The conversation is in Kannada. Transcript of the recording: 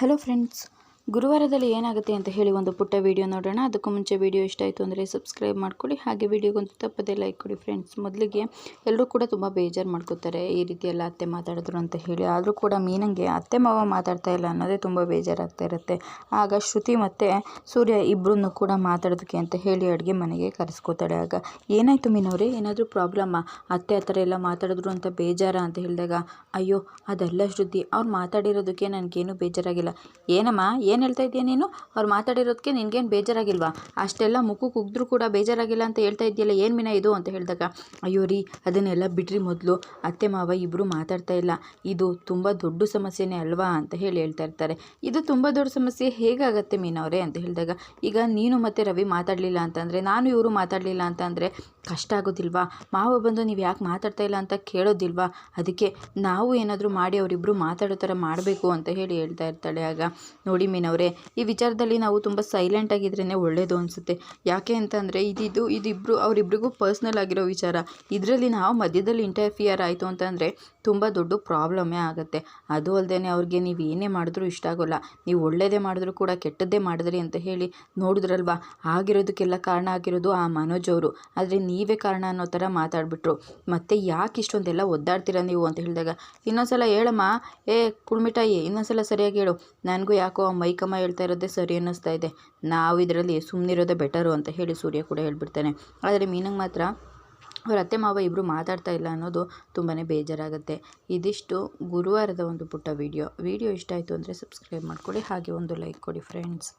ಹಲೋ ಫ್ರೆಂಡ್ಸ್ ಗುರುವಾರದಲ್ಲಿ ಏನಾಗುತ್ತೆ ಅಂತ ಹೇಳಿ ಒಂದು ಪುಟ್ಟ ವಿಡಿಯೋ ನೋಡೋಣ. ಅದಕ್ಕೂ ಮುಂಚೆ ವಿಡಿಯೋ ಇಷ್ಟ ಆಯಿತು ಅಂದರೆ ಸಬ್ಸ್ಕ್ರೈಬ್ ಮಾಡ್ಕೊಳ್ಳಿ. ಹಾಗೆ ವಿಡಿಯೋಗೊಂದು ತಪ್ಪದೇ ಲೈಕ್ ಕೊಡಿ ಫ್ರೆಂಡ್ಸ್ ಮೊದಲಿಗೆ ಎಲ್ಲರೂ ಕೂಡ ತುಂಬ ಬೇಜಾರು ಮಾಡ್ಕೋತಾರೆ. ಈ ರೀತಿ ಎಲ್ಲ ಅತ್ತೆ ಮಾತಾಡಿದ್ರು ಅಂತ ಹೇಳಿ. ಆದರೂ ಕೂಡ ಮೀನಂಗೆ ಅತ್ತೆ ಮಾವ ಮಾತಾಡ್ತಾ ಇಲ್ಲ ಅನ್ನೋದೇ ತುಂಬ ಬೇಜಾರಾಗ್ತಾ ಇರುತ್ತೆ. ಆಗ ಶ್ರುತಿ ಮತ್ತು ಸೂರ್ಯ ಇಬ್ಬರನ್ನು ಕೂಡ ಮಾತಾಡೋದಕ್ಕೆ ಅಂತ ಹೇಳಿ ಅಡುಗೆ ಮನೆಗೆ ಕರೆಸ್ಕೋತಾಳೆ. ಆಗ ಏನಾಯಿತು ಮೀನವ್ರೆ ಏನಾದರೂ ಪ್ರಾಬ್ಲಮ್ಮಾ ಅತ್ತೆ ಆ ಥರ ಎಲ್ಲ ಮಾತಾಡಿದ್ರು ಅಂತ ಬೇಜಾರ ಅಂತ ಹೇಳಿದಾಗ, ಅಯ್ಯೋ, ಅದೆಲ್ಲ ಶ್ರುತಿ, ಅವ್ರು ಮಾತಾಡಿರೋದಕ್ಕೆ ನನಗೇನು ಬೇಜಾರಾಗಿಲ್ಲ. ಏನಮ್ಮ, ಏನು ಹೇಳ್ತಾ ಇದೆಯಾ ನೀನು? ಅವ್ರು ಮಾತಾಡಿರೋದಕ್ಕೆ ನಿನಗೇನು ಬೇಜಾರಾಗಿಲ್ವಾ? ಅಷ್ಟೆಲ್ಲ ಮುಖಕ್ಕೆ ಕುಗ್ದ್ರೂ ಕೂಡ ಬೇಜಾರಾಗಿಲ್ಲ ಅಂತ ಹೇಳ್ತಾ ಇದೆಯಲ್ಲ, ಏನು ಮೀನ ಇದು ಅಂತ ಹೇಳಿದಾಗ. ಅಯ್ಯೋ ರೀ, ಅದನ್ನೆಲ್ಲ ಬಿಡ್ರಿ ಮೊದಲು. ಅತ್ತೆ ಮಾವ ಇಬ್ಬರು ಮಾತಾಡ್ತಾ ಇಲ್ಲ. ಇದು ತುಂಬ ದೊಡ್ಡ ಸಮಸ್ಯೆನೇ ಅಲ್ವಾ ಅಂತ ಹೇಳಿ ಹೇಳ್ತಾ ಇರ್ತಾರೆ. ಇದು ತುಂಬ ದೊಡ್ಡ ಸಮಸ್ಯೆ ಹೇಗಾಗತ್ತೆ ಮೀನವರೇ ಅಂತ ಹೇಳಿದಾಗ, ಈಗ ನೀನು ಮತ್ತು ರವಿ ಮಾತಾಡಲಿಲ್ಲ ಅಂತಂದರೆ, ನಾನು ಇವರು ಮಾತಾಡಲಿಲ್ಲ ಅಂತಂದರೆ ಕಷ್ಟ ಆಗೋದಿಲ್ವಾ? ಮಾವ ಬಂದು ನೀವು ಯಾಕೆ ಮಾತಾಡ್ತಾ ಇಲ್ಲ ಅಂತ ಕೇಳೋದಿಲ್ವಾ? ಅದಕ್ಕೆ ನಾವು ಏನಾದರೂ ಮಾಡಿ ಅವರಿಬ್ಬರು ಮಾತಾಡೋ ಥರ ಮಾಡಬೇಕು ಅಂತ ಹೇಳಿ ಹೇಳ್ತಾ ಇರ್ತಾಳೆ ಆಗ. ನೋಡಿ ಮೀನವ್ರೆ, ಈ ವಿಚಾರದಲ್ಲಿ ನಾವು ತುಂಬ ಸೈಲೆಂಟ್ ಆಗಿದ್ರೇ ಒಳ್ಳೆಯದು ಅನಿಸುತ್ತೆ. ಯಾಕೆ ಅಂತಂದರೆ ಇದಿದು ಇದಿಬ್ಬರು ಅವರಿಬ್ಬರಿಗೂ ಪರ್ಸ್ನಲ್ ಆಗಿರೋ ವಿಚಾರ. ಇದರಲ್ಲಿ ನಾವು ಮಧ್ಯದಲ್ಲಿ ಇಂಟರ್ಫಿಯರ್ ಆಯಿತು ಅಂತಂದರೆ ತುಂಬ ದೊಡ್ಡ ಪ್ರಾಬ್ಲಮ್ಮೇ ಆಗುತ್ತೆ. ಅದು ಅಲ್ಲದೆ ಅವ್ರಿಗೆ ನೀವು ಏನೇ ಮಾಡಿದ್ರೂ ಇಷ್ಟ ಆಗೋಲ್ಲ. ನೀವು ಒಳ್ಳೆಯದೇ ಮಾಡಿದ್ರೂ ಕೂಡ ಕೆಟ್ಟದ್ದೇ ಮಾಡಿದ್ರಿ ಅಂತ ಹೇಳಿ ನೋಡಿದ್ರಲ್ವಾ? ಆಗಿರೋದಕ್ಕೆಲ್ಲ ಕಾರಣ ಆಗಿರೋದು ಆ ಮನೋಜ್ ಅವರು. ಆದರೆ ನೀವೇ ಕಾರಣ ಅನ್ನೋ ಥರ ಮಾತಾಡಿಬಿಟ್ರು. ಮತ್ತೆ ಯಾಕೆ ಇಷ್ಟೊಂದೆಲ್ಲ ಒದ್ದಾಡ್ತೀರ ನೀವು ಅಂತ ಹೇಳಿದಾಗ, ಇನ್ನೊಂದ್ಸಲ ಹೇಳಮ್ಮ. ಏ ಕುಳ್ಮಿಟಾಯಿ ಇನ್ನೊಂದ್ಸಲ ಸರಿಯಾಗಿ ಹೇಳು. ನನಗೂ ಯಾಕೋ ಆ ಮೈಕಮ್ಮ ಹೇಳ್ತಾ ಇರೋದೇ ಸರಿ ಅನ್ನಿಸ್ತಾ ಇದೆ. ನಾವು ಇದರಲ್ಲಿ ಸುಮ್ಮನಿರೋದೇ ಬೆಟರು ಅಂತ ಹೇಳಿ ಸೂರ್ಯ ಕೂಡ ಹೇಳ್ಬಿಡ್ತಾನೆ. ಆದರೆ ಮೀನಂಗೆ ಮಾತ್ರ ಅವ್ರ ಅತ್ತೆ ಮಾವ ಇಬ್ಬರು ಮಾತಾಡ್ತಾ ಇಲ್ಲ ಅನ್ನೋದು ತುಂಬಾ ಬೇಜಾರಾಗುತ್ತೆ. ಇದಿಷ್ಟು ಗುರುವಾರದ ಒಂದು ಪುಟ್ಟ ವಿಡಿಯೋ. ವಿಡಿಯೋ ಇಷ್ಟ ಆಯಿತು ಅಂದರೆ ಸಬ್ಸ್ಕ್ರೈಬ್ ಮಾಡಿಕೊಡಿ. ಹಾಗೆ ಒಂದು ಲೈಕ್ ಕೊಡಿ ಫ್ರೆಂಡ್ಸ್.